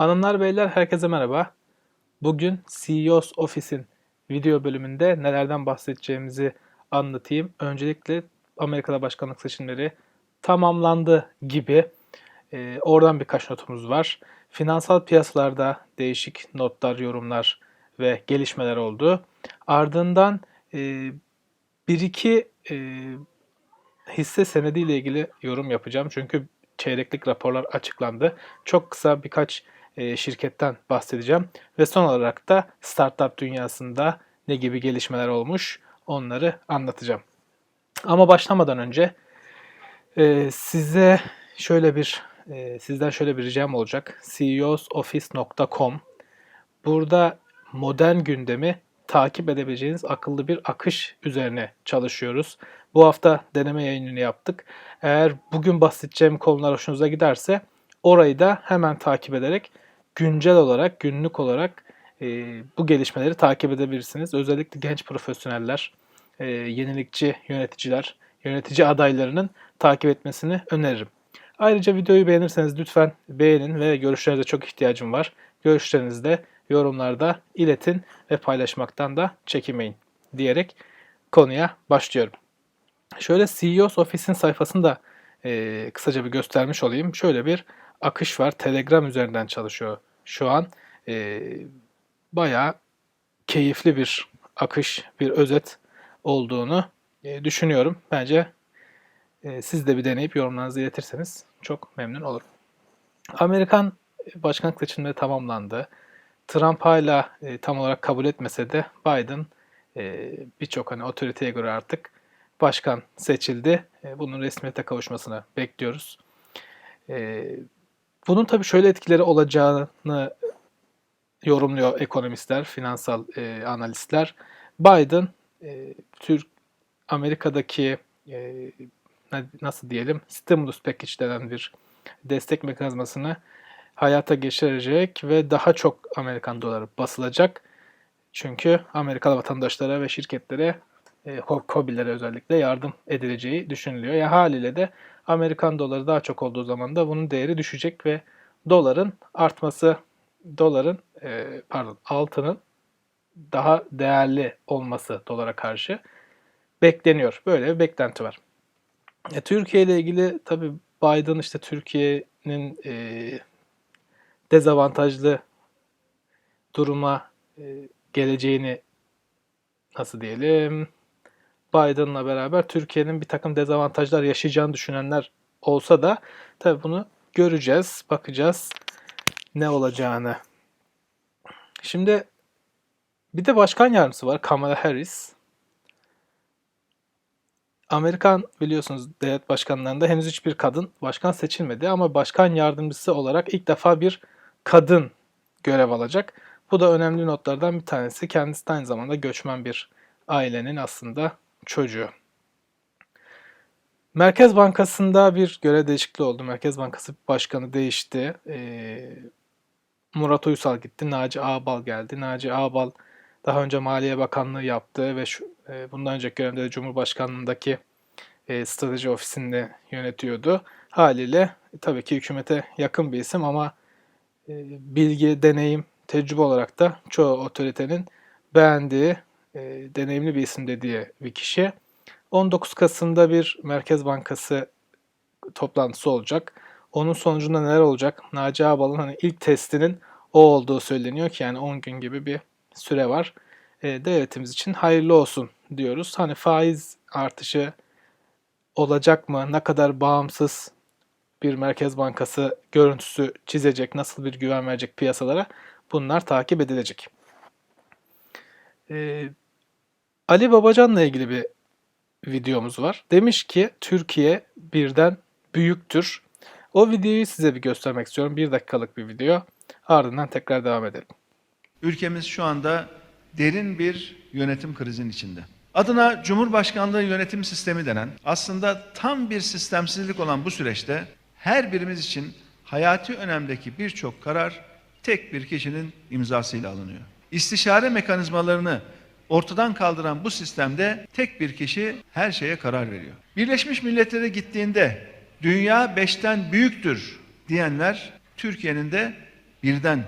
Hanımlar beyler herkese merhaba. Bugün CEO's Office'in video bölümünde nelerden bahsedeceğimizi anlatayım. Öncelikle Amerika'da başkanlık seçimleri tamamlandı gibi. Ee, oradan birkaç notumuz var. Finansal piyasalarda değişik notlar, yorumlar ve gelişmeler oldu. Ardından e, bir iki e, hisse senediyle ilgili yorum yapacağım. Çünkü çeyreklik raporlar açıklandı. Çok kısa birkaç e, şirketten bahsedeceğim. Ve son olarak da startup dünyasında ne gibi gelişmeler olmuş onları anlatacağım. Ama başlamadan önce e, size şöyle bir e, sizden şöyle bir ricam olacak. CEOsoffice.com Burada modern gündemi takip edebileceğiniz akıllı bir akış üzerine çalışıyoruz. Bu hafta deneme yayınını yaptık. Eğer bugün bahsedeceğim konular hoşunuza giderse orayı da hemen takip ederek güncel olarak, günlük olarak e, bu gelişmeleri takip edebilirsiniz. Özellikle genç profesyoneller, e, yenilikçi yöneticiler, yönetici adaylarının takip etmesini öneririm. Ayrıca videoyu beğenirseniz lütfen beğenin ve görüşlerinize çok ihtiyacım var. Görüşlerinizi de yorumlarda iletin ve paylaşmaktan da çekinmeyin diyerek konuya başlıyorum. Şöyle CEO's Office'in sayfasını da e, kısaca bir göstermiş olayım. Şöyle bir akış var. Telegram üzerinden çalışıyor şu an. E, bayağı keyifli bir akış, bir özet olduğunu e, düşünüyorum. Bence e, siz de bir deneyip yorumlarınızı iletirseniz çok memnun olurum. Amerikan başkanlık seçimleri tamamlandı. Trump hala e, tam olarak kabul etmese de Biden e, birçok hani otoriteye göre artık başkan seçildi. E, bunun resmiyete kavuşmasını bekliyoruz. E, bunun tabii şöyle etkileri olacağını yorumluyor ekonomistler, finansal e, analistler. Biden Türk Amerika'daki nasıl diyelim stimulus package denen bir destek mekanizmasını hayata geçirecek ve daha çok Amerikan doları basılacak. Çünkü Amerikalı vatandaşlara ve şirketlere e, özellikle yardım edileceği düşünülüyor. Ya haliyle de Amerikan doları daha çok olduğu zaman da bunun değeri düşecek ve doların artması, doların e, pardon altının daha değerli olması dolara karşı bekleniyor. Böyle bir beklenti var. E, Türkiye ile ilgili tabii Biden işte Türkiye'nin e, dezavantajlı duruma geleceğini nasıl diyelim Biden'la beraber Türkiye'nin bir takım dezavantajlar yaşayacağını düşünenler olsa da tabi bunu göreceğiz, bakacağız ne olacağını. Şimdi bir de başkan yardımcısı var Kamala Harris. Amerikan biliyorsunuz devlet başkanlarında henüz hiçbir kadın başkan seçilmedi ama başkan yardımcısı olarak ilk defa bir kadın görev alacak. Bu da önemli notlardan bir tanesi. Kendisi aynı zamanda göçmen bir ailenin aslında çocuğu. Merkez Bankası'nda bir görev değişikliği oldu. Merkez Bankası Başkanı değişti. Ee, Murat Uysal gitti. Naci Ağbal geldi. Naci Ağbal daha önce Maliye Bakanlığı yaptı ve şu, e, bundan önceki dönemde de Cumhurbaşkanlığındaki e, strateji ofisini yönetiyordu. Haliyle e, tabii ki hükümete yakın bir isim ama bilgi, deneyim, tecrübe olarak da çoğu otoritenin beğendiği, e, deneyimli bir isim dediği bir kişi. 19 Kasım'da bir Merkez Bankası toplantısı olacak. Onun sonucunda neler olacak? Naci Ağbal'ın hani ilk testinin o olduğu söyleniyor ki yani 10 gün gibi bir süre var. E, devletimiz için hayırlı olsun diyoruz. Hani faiz artışı olacak mı? Ne kadar bağımsız bir merkez bankası görüntüsü çizecek, nasıl bir güven verecek piyasalara bunlar takip edilecek. Ee, Ali Babacan'la ilgili bir videomuz var. Demiş ki Türkiye birden büyüktür. O videoyu size bir göstermek istiyorum. Bir dakikalık bir video. Ardından tekrar devam edelim. Ülkemiz şu anda derin bir yönetim krizinin içinde. Adına Cumhurbaşkanlığı yönetim sistemi denen aslında tam bir sistemsizlik olan bu süreçte her birimiz için hayati önemdeki birçok karar tek bir kişinin imzasıyla alınıyor. İstişare mekanizmalarını ortadan kaldıran bu sistemde tek bir kişi her şeye karar veriyor. Birleşmiş Milletler'e gittiğinde dünya beşten büyüktür diyenler Türkiye'nin de birden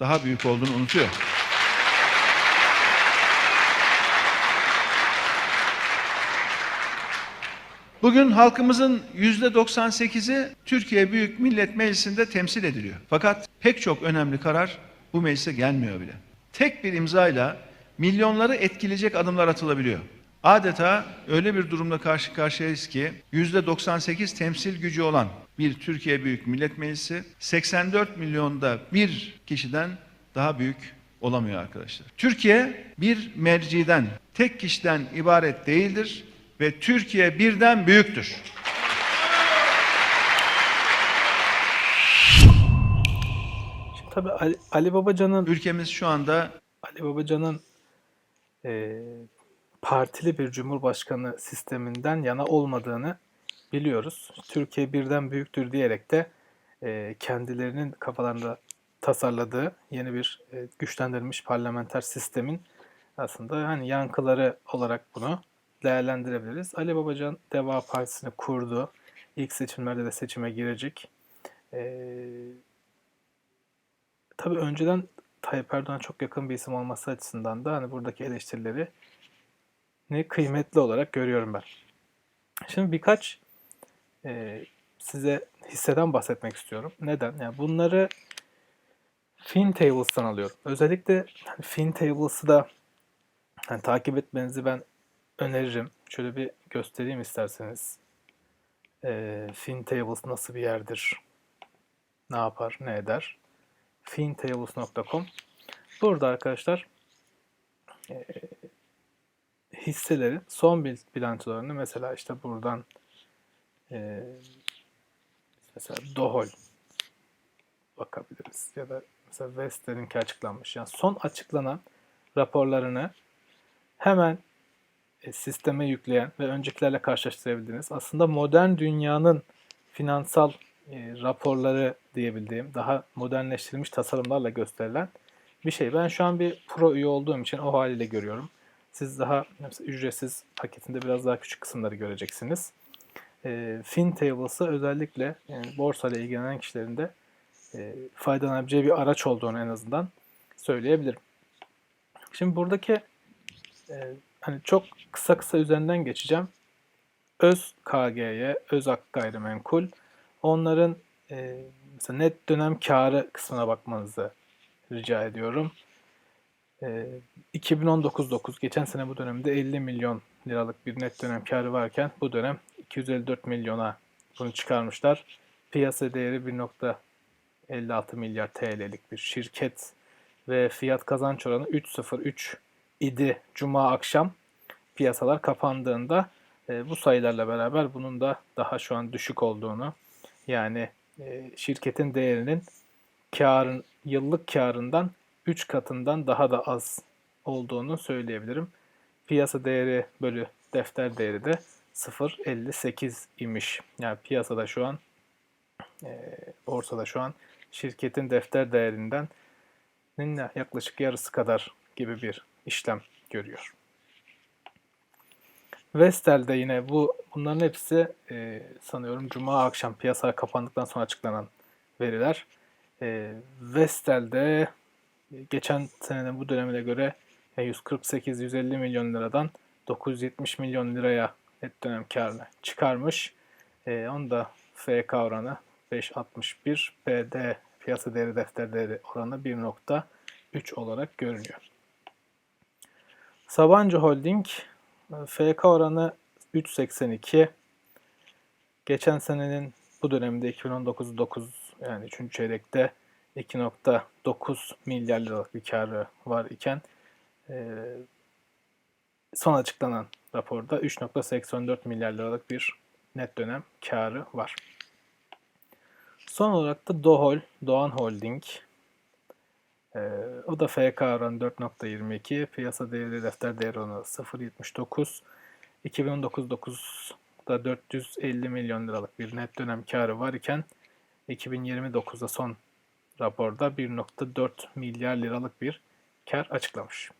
daha büyük olduğunu unutuyor. Bugün halkımızın yüzde 98'i Türkiye Büyük Millet Meclisi'nde temsil ediliyor. Fakat pek çok önemli karar bu meclise gelmiyor bile. Tek bir imzayla milyonları etkileyecek adımlar atılabiliyor. Adeta öyle bir durumla karşı karşıyayız ki yüzde 98 temsil gücü olan bir Türkiye Büyük Millet Meclisi 84 milyonda bir kişiden daha büyük olamıyor arkadaşlar. Türkiye bir merciden, tek kişiden ibaret değildir ve Türkiye birden büyüktür. Şimdi tabii Ali, Ali Babacan'ın Ülkemiz şu anda Ali Babacan'ın eee, partili bir cumhurbaşkanı sisteminden yana olmadığını biliyoruz. Türkiye birden büyüktür diyerek de eee, kendilerinin kafalarında tasarladığı yeni bir eee, güçlendirilmiş parlamenter sistemin aslında hani yankıları olarak bunu değerlendirebiliriz. Ali Babacan Deva Partisi'ni kurdu. İlk seçimlerde de seçime girecek. Eee Tabii önceden Tayyip Erdoğan'a çok yakın bir isim olması açısından da hani buradaki eleştirileri ne kıymetli olarak görüyorum ben. Şimdi birkaç e, size hisseden bahsetmek istiyorum. Neden? Yani bunları FinTables'tan alıyorum. Özellikle hani FinTables'ı da hani takip etmenizi ben öneririm. Şöyle bir göstereyim isterseniz. E, FinTables nasıl bir yerdir? Ne yapar, ne eder? fintables.com Burada arkadaşlar e, hisselerin son bil- bilançolarını mesela işte buradan e, mesela Dohol bakabiliriz ya da mesela Western'inki açıklanmış. Yani son açıklanan raporlarını hemen e, sisteme yükleyen ve öncekilerle karşılaştırabilirsiniz. Aslında modern dünyanın finansal e, raporları diyebildiğim daha modernleştirilmiş tasarımlarla gösterilen bir şey. Ben şu an bir pro üye olduğum için o haliyle görüyorum. Siz daha mesela ücretsiz paketinde biraz daha küçük kısımları göreceksiniz. E, FinTables'ı özellikle yani borsayla ilgilenen kişilerin de e, faydalanabileceği bir araç olduğunu en azından söyleyebilirim. Şimdi buradaki e, hani çok kısa kısa üzerinden geçeceğim. Öz KG'ye, öz ak gayrimenkul, onların e, mesela net dönem karı kısmına bakmanızı rica ediyorum. E, 2019-9 geçen sene bu dönemde 50 milyon liralık bir net dönem karı varken bu dönem 254 milyona bunu çıkarmışlar. Piyasa değeri 1.56 milyar TL'lik bir şirket ve fiyat kazanç oranı 3.03 idi Cuma akşam piyasalar kapandığında e, bu sayılarla beraber bunun da daha şu an düşük olduğunu yani e, şirketin değerinin karın yıllık karından 3 katından daha da az olduğunu söyleyebilirim. Piyasa değeri bölü defter değeri de 0.58 imiş. Yani piyasada şu an e, borsada şu an şirketin defter değerinden yaklaşık yarısı kadar gibi bir işlem görüyor. Vestel'de yine bu bunların hepsi e, sanıyorum Cuma akşam piyasa kapandıktan sonra açıklanan veriler. E, Vestel'de geçen senenin bu dönemine göre 148-150 milyon liradan 970 milyon liraya net dönem karını çıkarmış. E, onu da FK oranı 5.61, PD piyasa değeri defter değeri oranı 1.3 olarak görünüyor. Sabancı Holding FK oranı 3.82. Geçen senenin bu dönemde 2019-9 yani 3. çeyrekte 2.9 milyar liralık bir karı var iken e, son açıklanan raporda 3.84 milyar liralık bir net dönem karı var. Son olarak da Dohol, Doğan Holding. Ee, o da FK oranı 4.22, piyasa değeri defter değeri oranı 0.79. 2019-9'da 450 milyon liralık bir net dönem karı var iken 2029'da son raporda 1.4 milyar liralık bir kar açıklamış.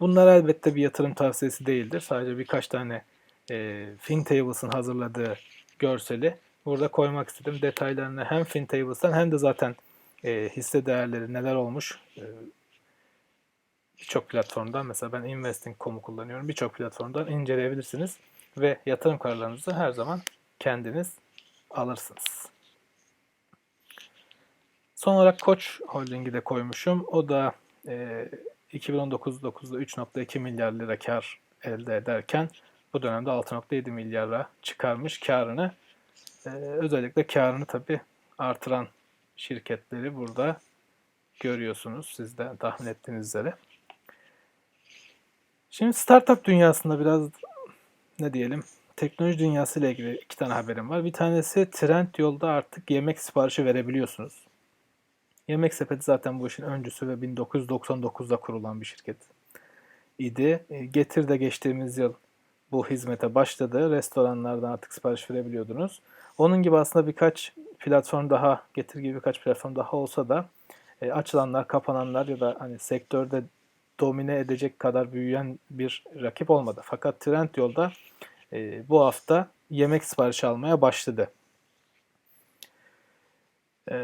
Bunlar elbette bir yatırım tavsiyesi değildir. Sadece birkaç tane e, FinTables'ın hazırladığı görseli burada koymak istedim. Detaylarını hem FinTables'tan hem de zaten e, hisse değerleri neler olmuş e, birçok platformdan mesela ben investing.com'u kullanıyorum. Birçok platformdan inceleyebilirsiniz ve yatırım kararlarınızı her zaman kendiniz alırsınız. Son olarak Koç Holding'i de koymuşum. O da e, 2019'da 3.2 milyar lira kar elde ederken bu dönemde 6.7 milyara çıkarmış karını. E, özellikle karını tabii artıran şirketleri burada görüyorsunuz siz de tahmin ettiğiniz üzere. Şimdi startup dünyasında biraz ne diyelim teknoloji dünyası ile ilgili iki tane haberim var. Bir tanesi Trendyol'da artık yemek siparişi verebiliyorsunuz. Yemek Sepeti zaten bu işin öncüsü ve 1999'da kurulan bir şirket idi. E, Getir de geçtiğimiz yıl bu hizmete başladı. Restoranlardan artık sipariş verebiliyordunuz. Onun gibi aslında birkaç platform daha, Getir gibi birkaç platform daha olsa da e, açılanlar, kapananlar ya da hani sektörde domine edecek kadar büyüyen bir rakip olmadı. Fakat Trendyol'da e, bu hafta yemek siparişi almaya başladı. E,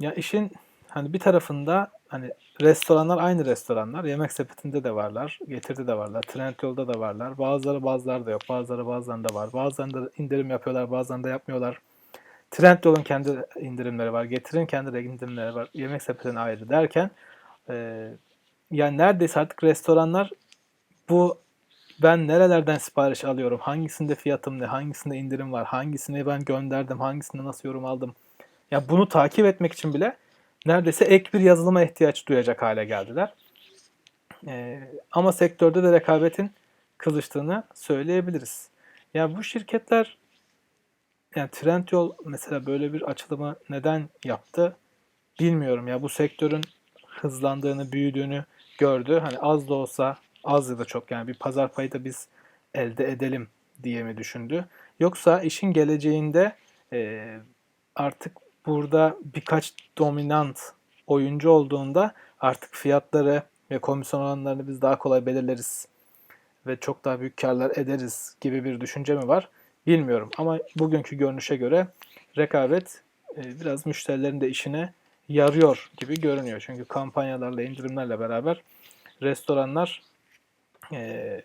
ya işin hani bir tarafında hani restoranlar aynı restoranlar. Yemek sepetinde de varlar. Getirdi de varlar. Trendyol'da da varlar. Bazıları bazıları da yok. Bazıları bazılarında var. Bazılarında indirim yapıyorlar. Bazılarında yapmıyorlar. Trendyol'un kendi indirimleri var. Getir'in kendi indirimleri var. Yemek sepetine ayrı derken e, yani neredeyse artık restoranlar bu ben nerelerden sipariş alıyorum, hangisinde fiyatım ne, hangisinde indirim var, hangisini ben gönderdim, hangisinde nasıl yorum aldım. Ya bunu takip etmek için bile neredeyse ek bir yazılıma ihtiyaç duyacak hale geldiler. Ee, ama sektörde de rekabetin kızıştığını söyleyebiliriz. Ya bu şirketler yani Trendyol mesela böyle bir açılımı neden yaptı bilmiyorum ya bu sektörün hızlandığını, büyüdüğünü gördü. Hani az da olsa az ya da çok yani bir pazar payı da biz elde edelim diye mi düşündü? Yoksa işin geleceğinde e, artık burada birkaç dominant oyuncu olduğunda artık fiyatları ve komisyon oranlarını biz daha kolay belirleriz ve çok daha büyük karlar ederiz gibi bir düşünce mi var? Bilmiyorum ama bugünkü görünüşe göre rekabet e, biraz müşterilerin de işine yarıyor gibi görünüyor. Çünkü kampanyalarla, indirimlerle beraber restoranlar e,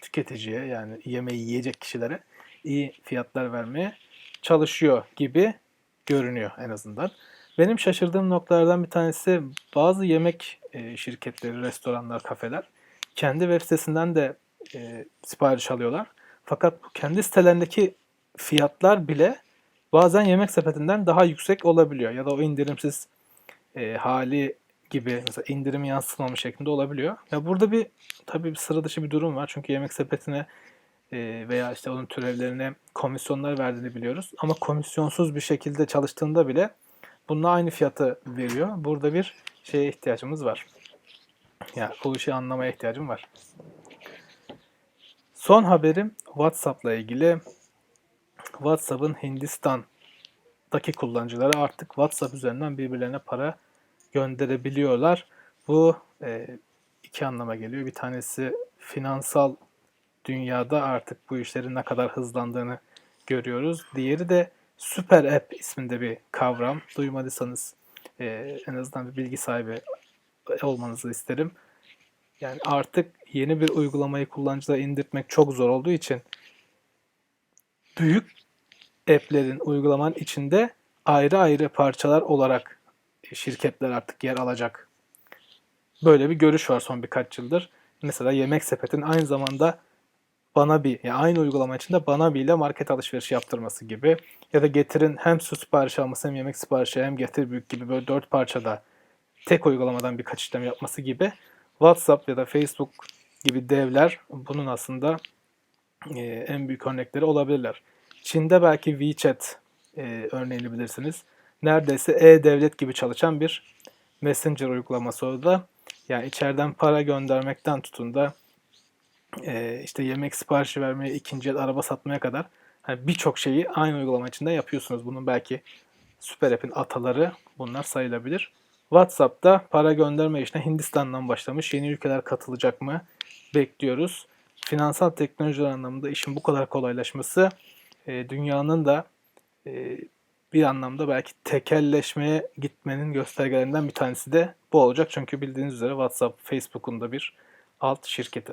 tüketiciye yani yemeği yiyecek kişilere iyi fiyatlar vermeye çalışıyor gibi görünüyor en azından. Benim şaşırdığım noktalardan bir tanesi bazı yemek e, şirketleri, restoranlar, kafeler kendi web sitesinden de e, sipariş alıyorlar. Fakat bu kendi sitelerindeki fiyatlar bile bazen yemek sepetinden daha yüksek olabiliyor. Ya da o indirimsiz e, hali gibi mesela indirim yansıtmamış şeklinde olabiliyor. Ya burada bir tabii bir sıra dışı bir durum var. Çünkü yemek sepetine veya işte onun türevlerine komisyonlar verdiğini biliyoruz. Ama komisyonsuz bir şekilde çalıştığında bile bununla aynı fiyatı veriyor. Burada bir şeye ihtiyacımız var. Yani bu işi anlamaya ihtiyacım var. Son haberim WhatsApp'la ilgili. WhatsApp'ın Hindistan'daki kullanıcıları artık WhatsApp üzerinden birbirlerine para gönderebiliyorlar. Bu e, iki anlama geliyor. Bir tanesi finansal dünyada artık bu işlerin ne kadar hızlandığını görüyoruz. Diğeri de Süper App isminde bir kavram. Duymadıysanız e, en azından bir bilgi sahibi olmanızı isterim. Yani artık yeni bir uygulamayı kullanıcılara indirtmek çok zor olduğu için büyük app'lerin uygulamanın içinde ayrı ayrı parçalar olarak şirketler artık yer alacak. Böyle bir görüş var son birkaç yıldır. Mesela Yemek Sepet'in aynı zamanda bana bir, yani aynı uygulama içinde bana bir ile market alışverişi yaptırması gibi. Ya da Getir'in hem su siparişi alması hem yemek siparişi hem Getir Büyük gibi böyle dört parçada tek uygulamadan birkaç işlem yapması gibi. WhatsApp ya da Facebook gibi devler bunun aslında e, en büyük örnekleri olabilirler. Çin'de belki WeChat e, örneğini bilirsiniz. Neredeyse e-devlet gibi çalışan bir messenger uygulaması o da. Yani içeriden para göndermekten tutun da e, işte yemek siparişi vermeye, ikinci el araba satmaya kadar hani birçok şeyi aynı uygulama içinde yapıyorsunuz. Bunun belki Süper App'in ataları bunlar sayılabilir. WhatsApp'ta para gönderme işine Hindistan'dan başlamış. Yeni ülkeler katılacak mı? Bekliyoruz. Finansal teknolojiler anlamında işin bu kadar kolaylaşması e, dünyanın da e, bir anlamda belki tekelleşmeye gitmenin göstergelerinden bir tanesi de bu olacak. Çünkü bildiğiniz üzere WhatsApp, Facebook'un da bir alt şirketi.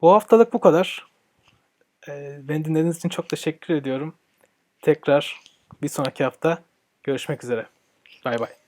Bu haftalık bu kadar. Ee, Beni dinlediğiniz için çok teşekkür ediyorum. Tekrar bir sonraki hafta görüşmek üzere. Bay bay.